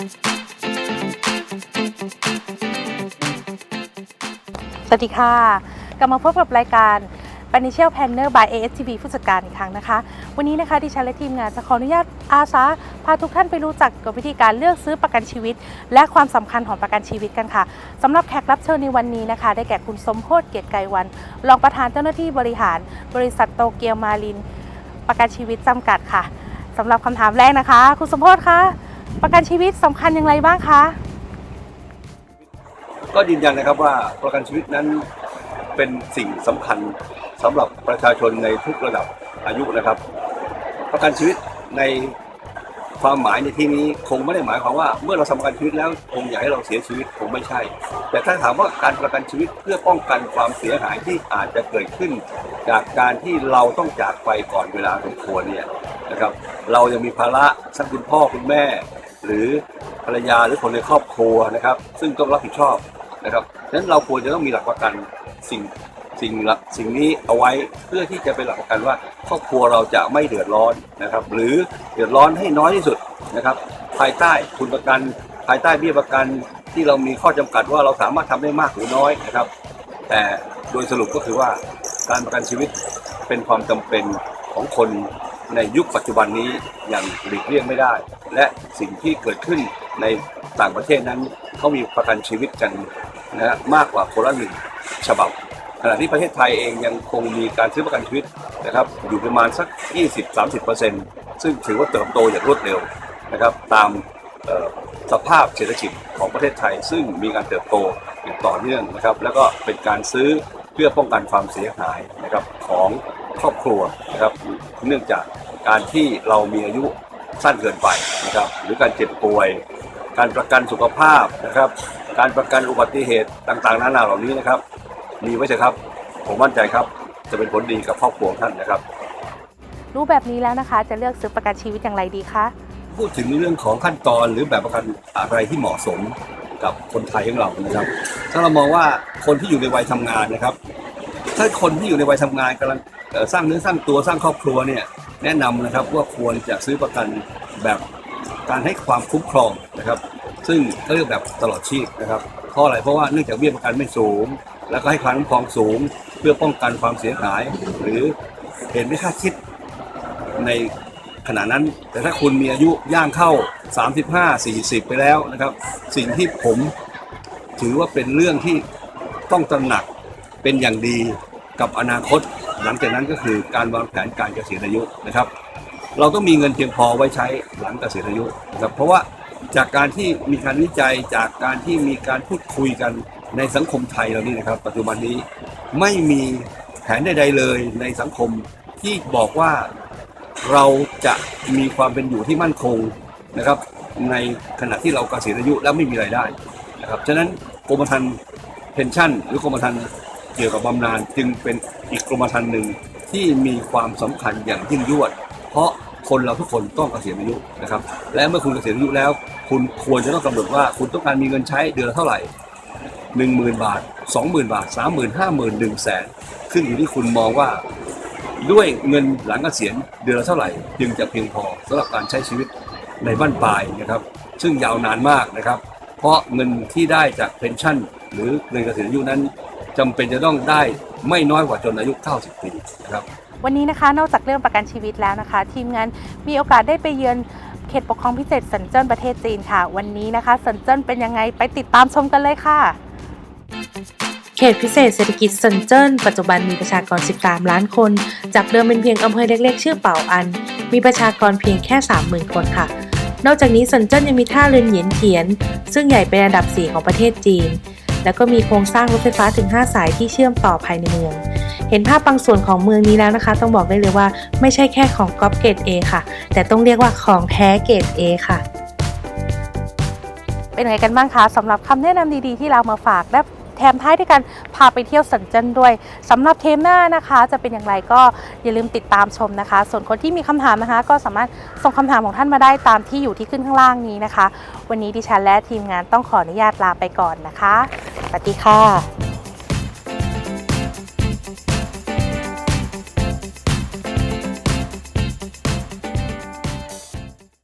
สวัสดีค่ะ กลับมาพบกับรายการ Financial Planner by ASTV ผู้จัดการอีกครั้งนะคะ วันนี้นะคะดิฉันและทีมงานจะขออนุญาตอาสาพาทุกท่านไปรู้จักกับวิธีการเลือกซื้อประกันชีวิต และความสำคัญของประกันชีวิตกันค่ะสำหรับแขกรับเชิญในวันนี้นะคะ ได้แก่คุณสมโพศเกียรติไกรวัน รองประธานเจ้าหน้าที่บริหาร บริษัทโตเกียวมาริน ประกันชีวิตจำกัดค่ะสำหรับคำถามแรกนะคะ คุณสมโพศคะ ประกันชีวิตสำคัญอย่างไรบ้างคะ ก็ยืนยันนะครับว่าประกันชีวิตนั้นเป็นสิ่งสำคัญสำหรับประชาชนในทุกระดับอายุนะครับ ประกันชีวิตในความหมายในที่นี้คงไม่ได้หมายความว่าเมื่อเราทำประกันชีวิตแล้วคงอยากให้เราเสียชีวิตคงไม่ใช่ แต่ถ้าถามว่าการประกันชีวิตเพื่อป้องกันความเสียหายที่อาจจะเกิดขึ้น จากการที่เราต้องจากไปก่อนเวลาสมควรเนี่ยนะครับ เรายังมีภาระทั้งคุณพ่อคุณแม่ หรือภรรยาหรือคนในครอบครัวนะครับ ซึ่งต้องรับผิดชอบนะครับฉะนั้นเราควรจะต้องมีหลักประกันสิ่งสิ่งละสิ่งนี้เอาไว้เพื่อที่จะเป็นหลักประกันว่าครอบครัวเราจะไม่เดือดร้อนนะครับ หรือเดือดร้อนให้น้อยที่สุดนะครับ ภายใต้ทุนประกัน ภายใต้เบี้ยประกันที่เรามีข้อจำกัดว่าเราสามารถทำได้มากหรือน้อยนะครับ แต่โดยสรุปก็คือว่าการประกันชีวิตเป็นความจำเป็นของคน ในยุคปัจจุบันนี้อย่างหลีกเลี่ยงไม่ได้ และสิ่งที่เกิดขึ้นในต่างประเทศนั้นเขามีประกันชีวิตกันนะมากกว่าคนละหนึ่งฉบับขณะที่ประเทศไทยเองยังคงมีการซื้อประกันชีวิตนะครับอยู่ประมาณสัก 20-30%ซึ่งถือว่าเติบโตอย่างรวดเร็วนะครับตามสภาพเศรษฐกิจของประเทศไทย ซึ่งมีการเติบโตอย่างต่อเนื่องนะครับแล้วก็เป็นการซื้อ เพื่อป้องกันความเสียหายนะครับของครอบครัวนะครับเนื่องจากการที่เรามีอายุสั้นเกินไปนะครับหรือการเจ็บป่วย การประกันสุขภาพนะครับ การประกันอุบัติเหตุต่างๆ นานาเหล่านี้นะครับ มีไว้เถอะครับ ผมมั่นใจครับจะเป็นผลดีกับครอบครัวของท่านนะครับ รู้แบบนี้แล้วนะคะ จะเลือกซื้อประกันชีวิตอย่างไรดีคะพูดถึงเรื่องของขั้นตอนหรือแบบประกันอะไรที่เหมาะสม กับคนไทยของเรานะครับ ถ้าเรามองว่าคนที่อยู่ในวัยทำงานนะครับ ถ้าคนที่อยู่ในวัยทำงานกำลังสร้างเนื้อสร้างตัวสร้างครอบครัวเนี่ยแนะนำนะครับว่าควรจะซื้อประกันแบบการให้ความคุ้มครองนะครับ ซึ่งเขาเรียกแบบตลอดชีพนะครับเพราะอะไรเพราะว่าเนื่องจากเบี้ยประกันไม่สูง แล้วก็ให้ความคุ้มครองสูง เพื่อป้องกันความเสียหาย หรือเหตุไม่คาดคิดใน ขณะนั้น แต่ถ้าคุณมีอายุย่างเข้า 35 40 ไปแล้วนะครับ สิ่งที่ผมถือว่าเป็นเรื่องที่ต้องตระหนักเป็นอย่างดีกับอนาคต หลังจากนั้นก็คือการวางแผนการเกษียณอายุนะครับ เราต้องมีเงินเพียงพอไว้ใช้หลังเกษียณอายุนะครับเพราะว่าจากการที่มีการวิจัยจากการที่มีการพูดคุยกันในสังคมไทยเรานี่นะครับ ปัจจุบันนี้ไม่มีแผนใดๆเลยในสังคมที่บอกว่า เราจะมีความเป็นอยู่ที่มั่นคงนะครับ ในขณะที่เราเกษียณอายุแล้วไม่มีรายได้นะครับฉะนั้นกรมธรรม์เพนชั่น หรือกรมธรรม์เกี่ยวกับบำนาญจึงเป็นอีกกรมธรรม์หนึ่งที่มีความสำคัญอย่างยิ่งยวด เพราะคนเราทุกคนต้องเกษียณอายุนะครับ และเมื่อคุณเกษียณอายุแล้ว คุณควรจะต้องกำหนดว่าคุณต้องการมีเงินใช้เดือนละเท่าไหร่หนึ่งหมื่นบาทสองหมื่นบาทสามหมื่นห้าหมื่นหนึ่งแสนขึ้นอยู่ที่คุณมองว่า ด้วยเงินหลังเกษียณเดือนละเท่าไหร่ จึงจะเพียงพอสำหรับการใช้ชีวิตในบ้านปลายนะครับ ซึ่งยาวนานมากนะครับ เพราะเงินที่ได้จากเพนชั่น หรือเงินเกษียณอายุนั้นจำเป็นจะต้องได้ไม่น้อยกว่าจนอายุ 90 ปีนะครับวันนี้นะคะนอกจากเรื่องประกันชีวิตแล้วนะคะ ทีมงานมีโอกาสได้ไปเยือนเขตปกครองพิเศษสันเจิ้นประเทศจีนค่ะ วันนี้นะคะสันเจิ้นเป็นยังไงไปติดตามชมกันเลยค่ะ เขตพิเศษเศรษฐกิจสันเจิ้นปัจจุบันมีประชากร 13 ล้านคน จากเดิมเป็นเพียงอำเภอเล็กๆ ชื่อเป่าอัน มีประชากรเพียงแค่ 30,000 คนค่ะ นอกจากนี้สันเจิ้นยังมีท่าเรือเหยียนเทียน ซึ่งใหญ่เป็นอันดับ 4 ของประเทศจีน แล้วก็มีโครงสร้างรถไฟฟ้าถึง 5 สายที่เชื่อมต่อภายในเมือง เห็นภาพบางส่วนของเมืองนี้แล้วนะคะ ต้องบอกได้เลยว่าไม่ใช่แค่ของก๊อปเกรด A ค่ะ แต่ต้องเรียกว่าของแท้เกรด A ค่ะ เป็นไงกันบ้างคะสำหรับคำแนะนำดีๆ ที่เรามาฝากและ แถมท้ายด้วยกันพาไปเที่ยวสันเจิ้นด้วยสำหรับเทมหน้านะคะ จะเป็นอย่างไรก็อย่าลืมติดตามชมนะคะ ส่วนคนที่มีคำถามนะคะ ก็สามารถส่งคำถามของท่านมาได้ตามที่อยู่ที่ขึ้นข้างล่างนี้นะคะ วันนี้ดิฉันและทีมงานต้องขออนุญาตลาไปก่อนนะคะสวัสดีค่ะ